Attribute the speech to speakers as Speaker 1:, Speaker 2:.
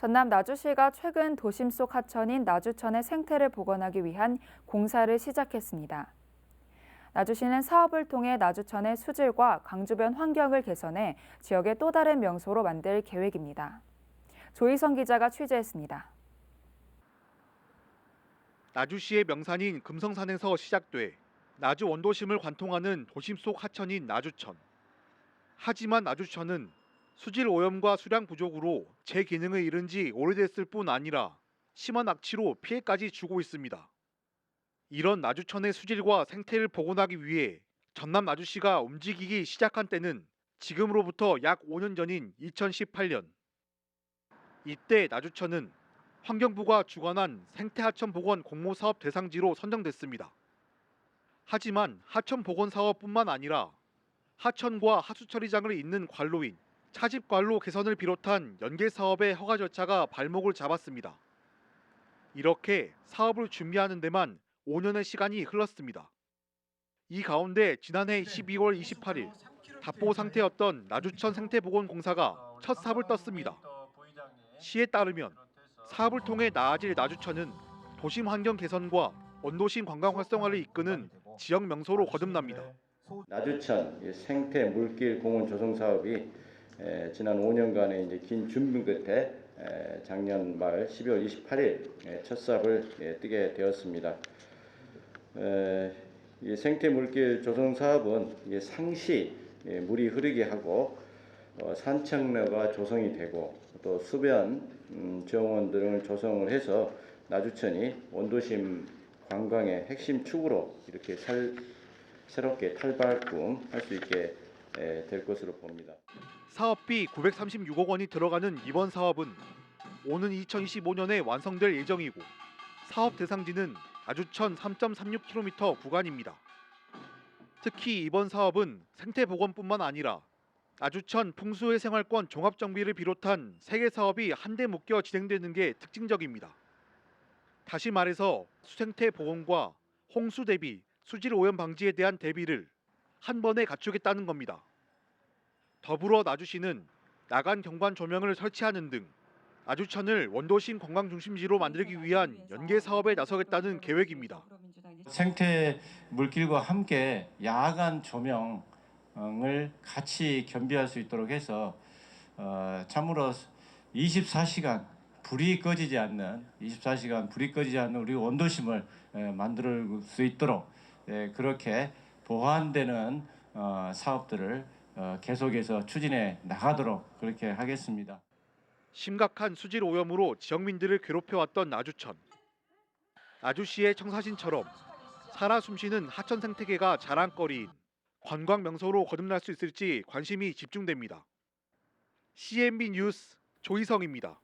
Speaker 1: 전남 나주시가 최근 도심 속 하천인 나주천의 생태를 복원하기 위한 공사를 시작했습니다. 나주시는 사업을 통해 나주천의 수질과 강 주변 환경을 개선해 지역의 또 다른 명소로 만들 계획입니다. 조희성 기자가 취재했습니다.
Speaker 2: 나주시의 명산인 금성산에서 시작돼 나주 원도심을 관통하는 도심 속 하천인 나주천. 하지만 나주천은 수질 오염과 수량 부족으로 제 기능을 잃은 지 오래됐을 뿐 아니라 심한 악취로 피해까지 주고 있습니다. 이런 나주천의 수질과 생태를 복원하기 위해 전남 나주시가 움직이기 시작한 때는 지금으로부터 약 5년 전인 2018년. 이때 나주천은 환경부가 주관한 생태하천 복원 공모 사업 대상지로 선정됐습니다. 하지만 하천 복원 사업뿐만 아니라 하천과 하수 처리장을 잇는 관로인 차집 관로 개선을 비롯한 연계 사업의 허가 절차가 발목을 잡았습니다. 이렇게 사업을 준비하는 데만 5년의 시간이 흘렀습니다. 이 가운데 지난해 12월 28일 답보 상태였던 나주천 생태보건공사가 첫 삽을 떴습니다. 시에 따르면 사업을 통해 나아질 나주천은 도심 환경 개선과 원도심 관광 활성화를 이끄는 지역 명소로 거듭납니다.
Speaker 3: 나주천 이 생태 물길 공원 조성 사업이 에, 지난 5년간의 이제 긴 준비 끝에 에, 작년 말 12월 28일 에, 첫 삽을 예, 뜨게 되었습니다. 생태 물길 조성 사업은 이 상시 예, 물이 흐르게 하고 어, 산책로가 조성이 되고 또 수변 음, 정원 등을 조성을 해서 나주천이 원도심 관광의 핵심 축으로 이렇게 살, 새롭게 탈바꿈 할 수 있게 에, 될 것으로 봅니다.
Speaker 2: 사업비 936억 원이 들어가는 이번 사업은 오는 2025년에 완성될 예정이고 사업 대상지는 나주천 3.36km 구간입니다. 특히 이번 사업은 생태 복원뿐만 아니라 나주천 풍수의 생활권 종합 정비를 비롯한 세개 사업이 한데 묶여 진행되는 게 특징적입니다. 다시 말해서 수생태 복원과 홍수 대비, 수질 오염 방지에 대한 대비를 한 번에 갖추겠다는 겁니다. 더불어 나주시는 나간 경관 조명을 설치하는 등 나주천을 원도심 관광 중심지로 만들기 위한 연계 사업에 나서겠다는 계획입니다.
Speaker 4: 생태 물길과 함께 야간 조명을 같이 겸비할 수 있도록 해서 어, 참으로 24시간 불이 꺼지지 않는 24시간 불이 꺼지지 않는 우리 원도심을 에, 만들 수 있도록 에, 그렇게 보완되는 어, 사업들을 어, 계속해서 추진해 나가도록 그렇게 하겠습니다.
Speaker 2: 심각한 수질 오염으로 지역민들을 괴롭혀왔던 나주천. 나주시의 청사진처럼 살아 숨쉬는 하천 생태계가 자랑거리인 관광 명소로 거듭날 수 있을지 관심이 집중됩니다. CNB 뉴스 조희성입니다.